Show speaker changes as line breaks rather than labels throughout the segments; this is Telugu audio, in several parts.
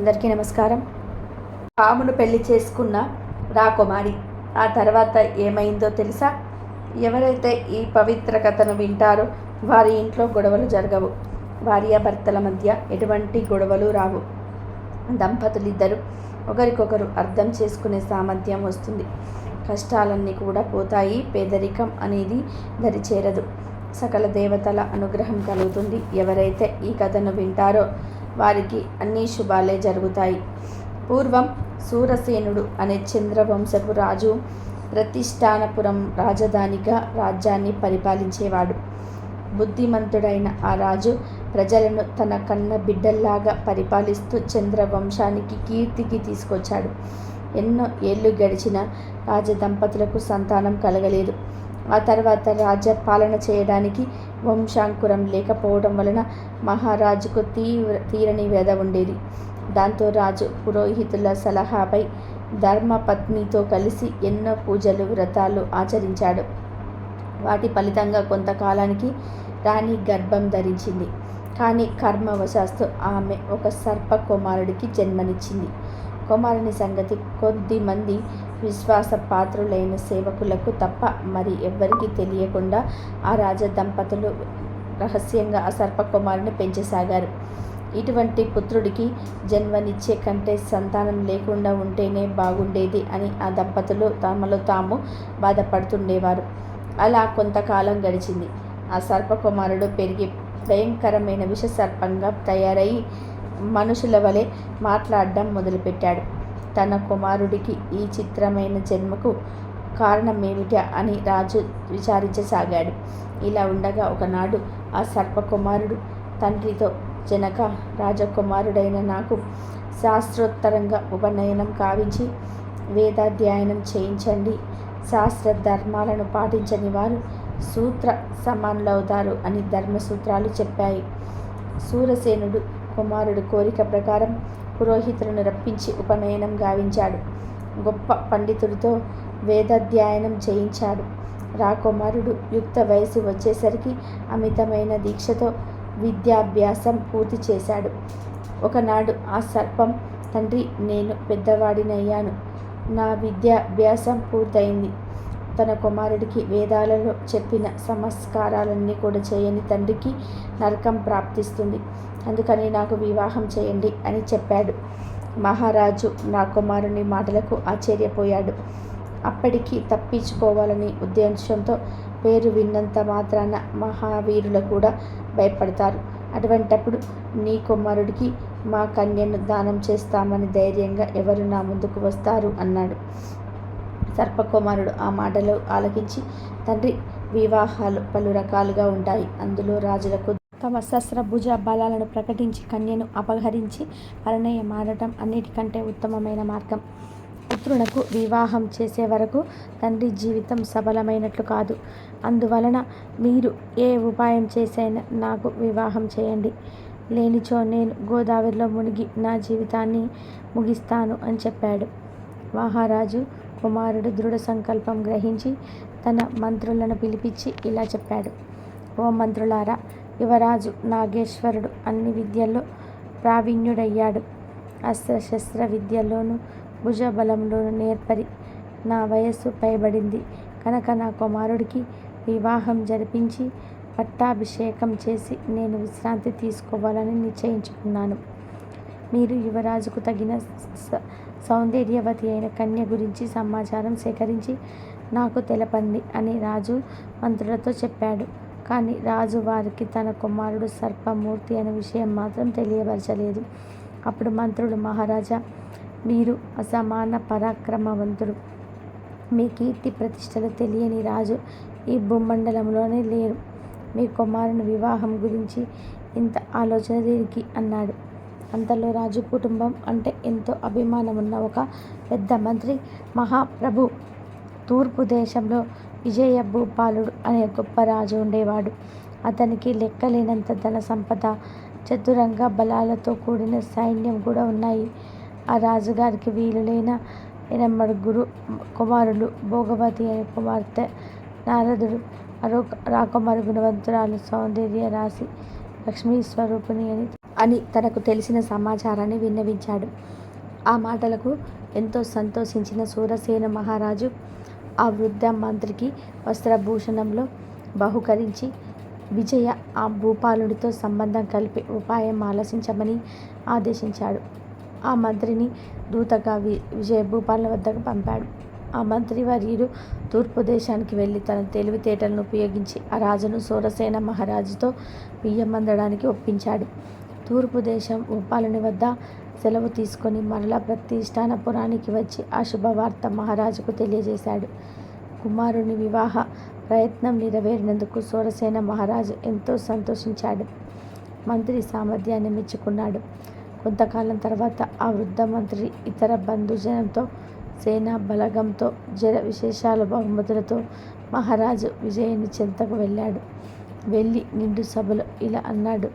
అందరికీ నమస్కారం. పామును పెళ్ళి చేసుకున్న రాకుమారి ఆ తర్వాత ఏమైందో తెలుసా? ఎవరైతే ఈ పవిత్ర కథను వింటారో వారి ఇంట్లో గొడవలు జరగవు. భార్యాభర్తల మధ్య ఎటువంటి గొడవలు రావు. దంపతులిద్దరూ ఒకరికొకరు అర్థం చేసుకునే సామర్థ్యం వస్తుంది. కష్టాలన్నీ కూడా పోతాయి. పేదరికం అనేది దరిచేరదు. సకల దేవతల అనుగ్రహం కలుగుతుంది. ఎవరైతే ఈ కథను వింటారో వారికి అన్ని శుభాలే జరుగుతాయి. పూర్వం సూరసేనుడు అనే చంద్రవంశపు రాజు ప్రతిష్టానపురం రాజధానిగా రాజ్యాన్ని పరిపాలించేవాడు. బుద్ధిమంతుడైన ఆ రాజు ప్రజలను తన కన్న బిడ్డల్లాగా పరిపాలిస్తూ చంద్రవంశానికి కీర్తికి తీసుకొచ్చాడు. ఎన్నో ఏళ్ళు గడిచిన రాజదంపతులకు సంతానం కలగలేదు. ఆ తర్వాత రాజ్య పాలన చేయడానికి వంశాంకురం లేకపోవడం వలన మహారాజుకు తీవ్ర తీరని వ్యధ ఉండేది. దాంతో రాజు పురోహితుల సలహాపై ధర్మపత్నితో కలిసి ఎన్నో పూజలు వ్రతాలు ఆచరించాడు. వాటి ఫలితంగా కొంతకాలానికి రాణి గర్భం ధరించింది. కానీ కర్మవశాస్తు ఆమె ఒక సర్ప కుమారుడికి జన్మనిచ్చింది. కుమారుని సంగతి కొద్దిమంది విశ్వాస పాత్రులైన సేవకులకు తప్ప మరి ఎవ్వరికీ తెలియకుండా ఆ రాజ దంపతులు రహస్యంగా ఆ సర్పకుమారుని పెంచసాగారు. ఇటువంటి పుత్రుడికి జన్మనిచ్చే కంటే సంతానం లేకుండా ఉంటేనే బాగుండేది అని ఆ దంపతులు తమలో తాము బాధపడుతుండేవారు. అలా కొంతకాలం గడిచింది. ఆ సర్పకుమారుడు పెరిగి భయంకరమైన విష సర్పంగా తయారై మనుషుల వలె మాట్లాడడం మొదలుపెట్టాడు. తన కుమారుడికి ఈ చిత్రమైన జన్మకు కారణమేమిటా అని రాజు విచారించసాగాడు. ఇలా ఉండగా ఒకనాడు ఆ సర్పకుమారుడు తండ్రితో జనక రాజకుమారుడైన నాకు శాస్త్రోత్తరంగా ఉపనయనం కావించి వేదాధ్యయనం చేయించండి. శాస్త్ర ధర్మాలను పాటించని వారు సూత్ర సమానులవుతారు అని ధర్మసూత్రాలు చెప్పాయి. సూరసేనుడు కుమారుడు కోరిక ప్రకారం పురోహితులను రప్పించి ఉపనయనం గావించాడు. గొప్ప పండితుడితో వేదాధ్యయనం చేయించాడు. రాకుమారుడు యుక్త వయసు వచ్చేసరికి అమితమైన దీక్షతో విద్యాభ్యాసం పూర్తి చేశాడు. ఒకనాడు ఆ సర్పం తండ్రి నేను పెద్దవాడినయ్యాను. నా విద్యాభ్యాసం పూర్తయింది. తన కుమారుడికి వేదాలలో చెప్పిన సంస్కారాలన్నీ కూడా చేయని తండ్రికి నరకం ప్రాప్తిస్తుంది. అందుకని నాకు వివాహం చేయండి అని చెప్పాడు. మహారాజు నా కుమారుని మాటలకు ఆశ్చర్యపోయాడు. అప్పటికి తప్పించుకోవాలని ఉద్దేశంతో పేరు విన్నంత మాత్రాన మహావీరులు కూడా భయపడతారు. అటువంటప్పుడు నీ కుమారుడికి మా కన్యను దానం చేస్తామని ధైర్యంగా ఎవరు నా ముందుకు వస్తారు? అన్నాడు. సర్పకుమారుడు ఆ మాటలు ఆలకించి తండ్రి వివాహాలు పలు రకాలుగా ఉంటాయి. అందులో రాజులకు తమ శస్త్రభుజ బలాలను ప్రకటించి కన్యను అపహరించి పరిణయమాడటం అన్నిటికంటే ఉత్తమమైన మార్గం. పుత్రునకు వివాహం చేసే వరకు తండ్రి జీవితం సఫలమైనట్లు కాదు. అందువలన మీరు ఏ ఉపాయం చేసైనా నాకు వివాహం చేయండి. లేనిచో నేను గోదావరిలో మునిగి నా జీవితాన్ని ముగిస్తాను అని చెప్పాడు. మహారాజు కుమారుడు దృఢ సంకల్పం గ్రహించి తన మంత్రులను పిలిపించి ఇలా చెప్పాడు. ఓ మంత్రులారా యువరాజు నాగేశ్వరుడు అన్ని విద్యల్లో ప్రావీణ్యుడయ్యాడు. అస్త్రశస్త్ర విద్యలోనూ భుజబలంలోనూ నేర్పరి నా వయస్సు పైబడింది. కనుక నా కుమారుడికి వివాహం జరిపించి పట్టాభిషేకం చేసి నేను విశ్రాంతి తీసుకోవాలని నిశ్చయించుకున్నాను. మీరు యువరాజుకు తగిన సౌందర్యవతి అయిన కన్య గురించి సమాచారం సేకరించి నాకు తెలపండి అని రాజు మంత్రులతో చెప్పాడు. కానీ రాజు వారికి తన కుమారుడు సర్పమూర్తి అనే విషయం మాత్రం తెలియపరచలేదు. అప్పుడు మంత్రుడు మహారాజా మీరు అసమాన పరాక్రమవంతుడు మీ కీర్తి ప్రతిష్టలు తెలియని రాజు ఈ భూమండలంలోనే లేరు. మీ కుమారుని వివాహం గురించి ఇంత ఆలోచన దేనికి అన్నాడు. అంతలో రాజు కుటుంబం అంటే ఎంతో అభిమానం ఉన్న ఒక పెద్ద మంత్రి మహాప్రభు. తూర్పు దేశంలో విజయ భూపాలుడు అనే గొప్ప రాజు ఉండేవాడు. అతనికి లెక్కలేనంత ధన సంపద చతురంగ బలాలతో కూడిన సైన్యం కూడా ఉన్నాయి. ఆ రాజుగారికి వీలులైన ఎనమ్మడుగురు కుమారులు భోగవతి అనే కుమార్తె నారదుడు అరో రాకుమారి గుణవంతురాలు సౌందర్య రాశి లక్ష్మీ స్వరూపిణి అని అని తనకు తెలిసిన సమాచారాన్ని విన్నవించాడు. ఆ మాటలకు ఎంతో సంతోషించిన సూరసేన మహారాజు ఆ వృద్ధ మంత్రికి వస్త్రభూషణంలో బహుకరించి విజయ ఆ భూపాలుడితో సంబంధం కలిపి ఉపాయం ఆలోచించమని ఆదేశించాడు. ఆ మంత్రిని దూతగా వి విజయ భూపాల వద్దకు పంపాడు. ఆ మంత్రి వర్యుడు తూర్పు దేశానికి వెళ్ళి తన తెలివితేటలను ఉపయోగించి ఆ రాజును సూరసేన మహారాజుతో బియ్యమందడానికి ఒప్పించాడు. తూర్పు దేశం భూపాలుని వద్ద సెలవు తీసుకొని మరలా ప్రతిష్టానపురానికి వచ్చి ఆ శుభవార్త మహారాజుకు తెలియజేశాడు. కుమారుని వివాహ ప్రయత్నం నెరవేరినందుకు సూరసేన మహారాజు ఎంతో సంతోషించాడు. మంత్రి సామర్థ్యాన్ని మెచ్చుకున్నాడు. కొంతకాలం తర్వాత ఆ వృద్ధ మంత్రి ఇతర బంధుజనంతో సేనా బలగంతో జర విశేషాల బహుమతులతో మహారాజు విజయుని చెంతకు వెళ్ళాడు. వెళ్ళి నిండు సభలో ఇలా అన్నాడు.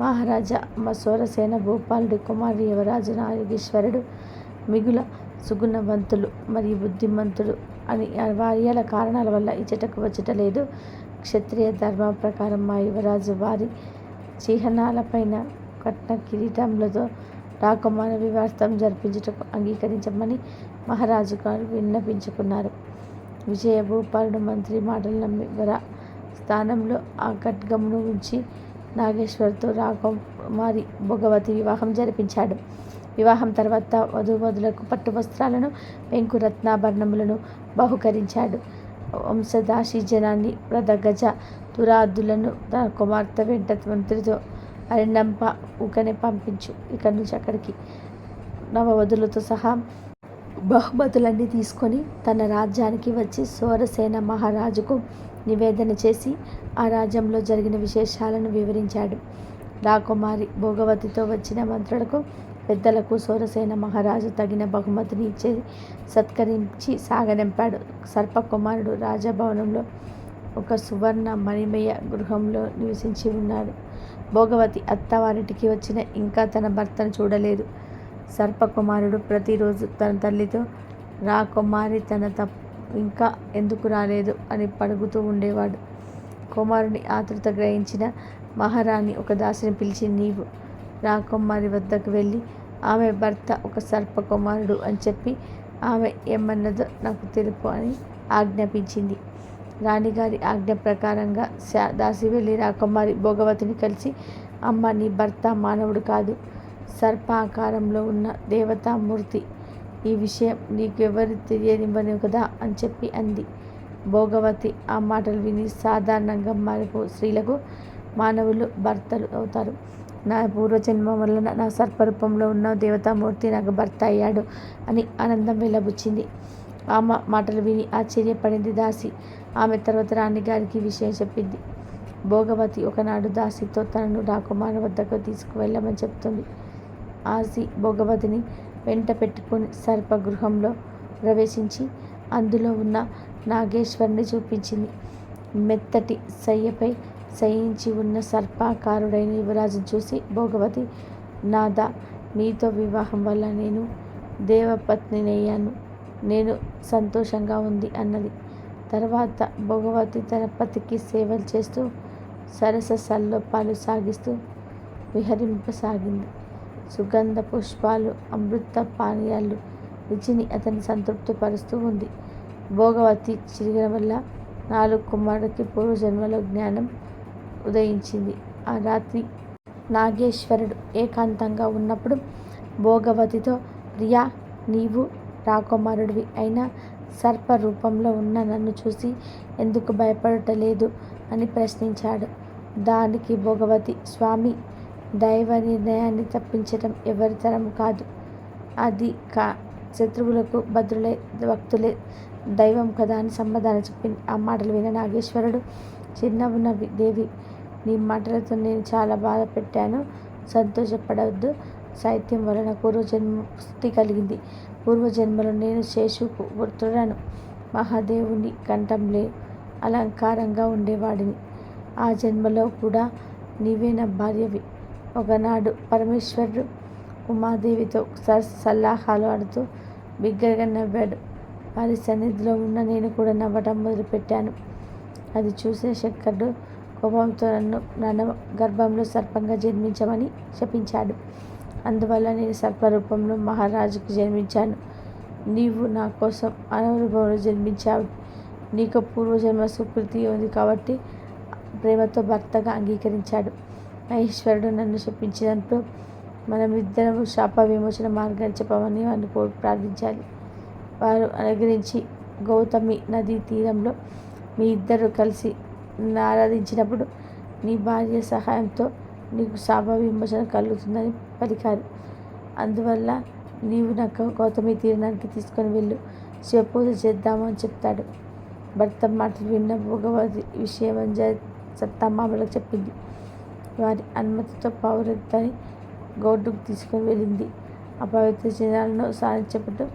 మహారాజా మా సోరసేన భూపాలుడి కుమారుడు యువరాజు నాగేశ్వరుడు మిగుల సుగుణవంతులు మరియు బుద్ధిమంతులు అని వార్యాల కారణాల వల్ల ఇచ్చటకు వచ్చట లేదు క్షత్రియ ధర్మం ప్రకారం మా యువరాజు వారి చిహ్నాలపైన కట్న కిరీటములతో రాకుమార వివాహం జరిపించుటకు అంగీకరించమని మహారాజు గారు విన్నపించుకున్నారు విజయ భూపాలుడు మంత్రి మాటలు నమ్మి వర స్థానంలో ఆ ఖడ్గమును ఉంచి నాగేశ్వర్తో రాకుమారి భోగవతి వివాహం జరిపించాడు. వివాహం తర్వాత వధువధులకు పట్టు వస్త్రాలను పెంకు రత్నాభరణములను బహుకరించాడు. వంశదాసి జనాన్ని ప్రదగజ దురాదులను తన కుమార్తె వెంట మంత్రితో అరణంప ఊకనే పంపించు. ఇక్కడి నుంచి అక్కడికి నవవధులతో సహా బహుమతులన్నీ తీసుకొని తన రాజ్యానికి వచ్చి సోరసేన మహారాజుకు నివేదన చేసి ఆ రాజ్యంలో జరిగిన విశేషాలను వివరించాడు. రాకుమారి భోగవతితో వచ్చిన మంత్రులకు పెద్దలకు సోరసేన మహారాజు తగిన బహుమతిని ఇచ్చి సత్కరించి సాగనింపాడు. సర్పకుమారుడు రాజభవనంలో ఒక సువర్ణ మణిమయ గృహంలో నివసించి ఉన్నాడు. భోగవతి అత్తవారింటికి వచ్చిన ఇంకా తన భర్తను చూడలేదు. సర్పకుమారుడు ప్రతిరోజు తన తల్లితో రా కుమారి తన తప్పు ఇంకా ఎందుకు రాలేదు? అని పడుగుతూ ఉండేవాడు. కుమారుని ఆతృత గ్రహించిన మహారాణి ఒక దాసిని పిలిచి నీవు రాకుమారి వద్దకు వెళ్ళి ఆమె భర్త ఒక సర్పకుమారుడు అని చెప్పి ఆమె ఏమన్నదో నాకు తెలుపు అని ఆజ్ఞాపించింది. రాణిగారి ఆజ్ఞ ప్రకారంగా దాసి వెళ్ళి రాకుమారి భోగవతిని కలిసి అమ్మ నీ భర్త మానవుడు కాదు. సర్పాకారంలో ఉన్న దేవతామూర్తి ఈ విషయం నీకెవరు తెలియనివ్వను కదా అని చెప్పి అంది. భోగవతి ఆ మాటలు విని సాధారణంగా మారిపో స్త్రీలకు మానవులు భర్తలు అవుతారు. నా పూర్వజన్మ వలన నా సర్పరూపంలో ఉన్న దేవతామూర్తి నాకు భర్త అయ్యాడు అని ఆనందం వెళ్ళబుచ్చింది ఆమె మాటలు విని ఆశ్చర్యపడింది దాసి. ఆమె తర్వాత రాణిగారికి విషయం చెప్పింది. భోగవతి ఒకనాడు దాసితో తనను రాకుమారి వద్దకు తీసుకువెళ్ళమని చెప్తుంది. ఆసి భోగవతిని వెంట పెట్టుకుని సర్పగృహంలో ప్రవేశించి అందులో ఉన్న నాగేశ్వరుని చూపించింది. మెత్తటి సయ్యపై శయించి ఉన్న సర్పాకారుడైన యువరాజు చూసి భోగవతి నాదా నీతో వివాహం వల్ల నేను దేవపత్నినయ్యాను. నేను సంతోషంగా ఉంది అన్నది. తర్వాత భోగవతి తన పతికి సేవలు చేస్తూ సరస సల్లోపాలు సాగిస్తూ విహరింపసాగింది. సుగంధ పుష్పాలు అమృత పానీయాలు రుచిని అతన్ని సంతృప్తిపరుస్తూ ఉంది. భోగవతి చిరిగిన వల్ల నాలుగు కుమారుడికి పూర్వజన్మలో జ్ఞానం ఉదయించింది. ఆ రాత్రి నాగేశ్వరుడు ఏకాంతంగా ఉన్నప్పుడు భోగవతితో ప్రియా నీవు రాకుమారుడివి అయినా సర్ప రూపంలో ఉన్న నన్ను చూసి ఎందుకు భయపడటలేదు? అని ప్రశ్నించాడు. దానికి భోగవతి స్వామి దైవ నిర్ణయాన్ని తప్పించడం ఎవరి తరం కాదు. అది కా శత్రువులకు భద్రులే భక్తులే దైవం కదా అని సమాధానం చెప్పింది ఆ మాటలు విన నాగేశ్వరుడు చిన్నవునవి దేవి నీ మాటలతో నేను చాలా బాధ పెట్టాను సంతోషపడవద్దు. సాహిత్యం వలన పూర్వజన్మ స్థితి కలిగింది. పూర్వజన్మలో నేను శేషుకు పుత్రుడను. మహాదేవుని కంఠంలే అలంకారంగా ఉండేవాడిని. ఆ జన్మలో కూడా నీవే నా భార్యవి. ఒకనాడు పరమేశ్వరుడు ఉమాదేవితో సల్లాహాలు ఆడుతూ బిగ్గరగా నవ్వాడు వారి సన్నిధిలో ఉన్న నేను కూడా నవ్వటం మొదలుపెట్టాను. అది చూసిన శంకరుడు కోపంతో నన్ను నన్న గర్భంలో సర్పంగా జన్మించమని శపించాడు. అందువల్ల నేను సర్పరూపంలో మహారాజుకు జన్మించాను. నీవు నా కోసం అనురూపంలో జన్మించావు. నీకు పూర్వజన్మ సుకృతి ఉంది కాబట్టి ప్రేమతో భర్తగా అంగీకరించాడు. మహేశ్వరుడు నన్ను చెప్పించినప్పుడు మనం ఇద్దరం శాప విమోచన మార్గాన్ని చెప్పమని వారిని ప్రార్థించాలి. వారు అనుగ్రహించి గౌతమి నదీ తీరంలో మీ ఇద్దరు కలిసి ఆరాధించినప్పుడు నీ భార్య సహాయంతో నీకు శాప విమోచన కలుగుతుందని పలికారు. అందువల్ల నీవు నాకు గౌతమి తీరానికి తీసుకొని వెళ్ళు. శివపూజ చేద్దామని చెప్తాడు. భర్త మాటలు విన్న భగవతి విషయం సత్తమామలకు చెప్పింది. వారి అనుమతితో పౌరతని గౌడ్డుకు తీసుకుని వెళ్ళింది. ఆ పవిత్ర చిహ్నాలను సాధించబట్టు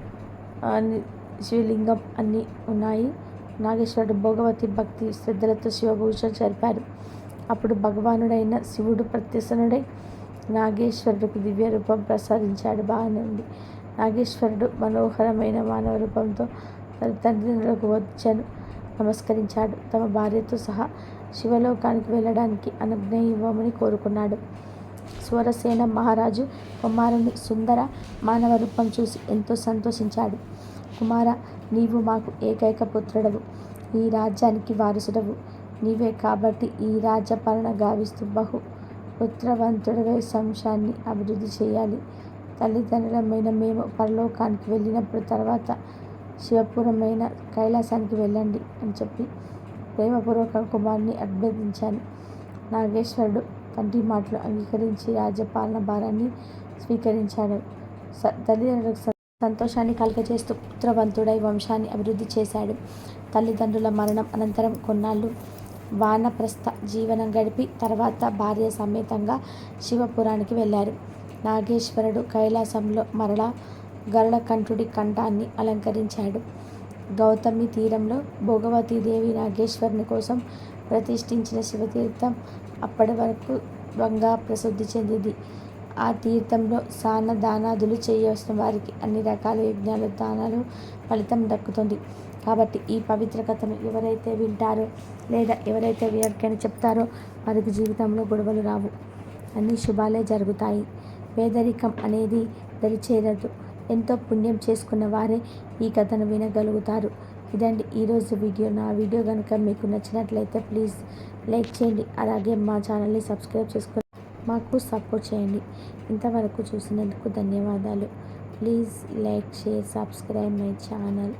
శివలింగం అన్నీ ఉన్నాయి. నాగేశ్వరుడు భోగవతి భక్తి శ్రద్ధలతో శివభూషణ జరిపారు అప్పుడు భగవానుడైన శివుడు ప్రత్యసనుడై నాగేశ్వరుడికి దివ్య రూపం ప్రసాదించాడు. బాగానే ఉంది. నాగేశ్వరుడు మనోహరమైన మానవ రూపంతో తన తండ్రిలకు వచ్చాను. నమస్కరించాడు. తమ భార్యతో సహా శివలోకానికి వెళ్ళడానికి అనుజ్ఞ ఇవ్వమని కోరుకున్నాడు. స్వరసేన మహారాజు కుమారుని సుందర మానవ రూపం చూసి ఎంతో సంతోషించాడు. కుమార నీవు మాకు ఏకైక పుత్రుడవు. ఈ రాజ్యానికి వారసుడవు. నీవే కాబట్టి ఈ రాజ్యపాలన గావిస్తూ బహు పుత్రవంతుడవే సంశాన్ని అభివృద్ధి చేయాలి. తల్లిదండ్రులమైన మేము పరలోకానికి వెళ్ళినప్పుడు తర్వాత శివపురమైన కైలాసానికి వెళ్ళండి అని చెప్పి ప్రేమపూర్వక కుమారుని అభ్యర్థించాను నాగేశ్వరుడు తండ్రి మాటలు అంగీకరించి రాజ్యపాలన భారాన్ని స్వీకరించాడు. తల్లిదండ్రులకు సంతోషాన్ని కలగజేస్తూ పుత్రవంతుడై వంశాన్ని అభివృద్ధి చేశాడు. తల్లిదండ్రుల మరణం అనంతరం కొన్నాళ్ళు వానప్రస్థ జీవనం గడిపి తర్వాత భార్య సమేతంగా శివపురానికి వెళ్ళారు. నాగేశ్వరుడు కైలాసంలో మరలా గరుడకంఠుడి కంఠాన్ని అలంకరించాడు. గౌతమి తీరంలో భోగవతీదేవి నాగేశ్వరుని కోసం ప్రతిష్ఠించిన శివతీర్థం అప్పటి వరకు బంగా ప్రసిద్ధి చెందింది. ఆ తీర్థంలో సాన దానాదులు చేయవలసిన వారికి అన్ని రకాల యజ్ఞాలు దానాలు ఫలితం దక్కుతుంది. కాబట్టి ఈ పవిత్ర కథను ఎవరైతే వింటారో లేదా ఎవరైతే ఎవరికైనా చెప్తారో వారికి జీవితంలో గొడవలు రావు. అన్ని శుభాలే జరుగుతాయి. పేదరికం అనేది దరిచేరదు. ఎంతో పుణ్యం చేసుకున్న వారే ఈ కథను వినగలుగుతారు. ఇదండి ఈరోజు వీడియో. నా వీడియో కనుక మీకు నచ్చినట్లయితే ప్లీజ్ లైక్ చేయండి. అలాగే మా ఛానల్ని సబ్స్క్రైబ్ చేసుకుని మాకు సపోర్ట్ చేయండి. ఇంతవరకు చూసినందుకు ధన్యవాదాలు. Please like share subscribe my channel.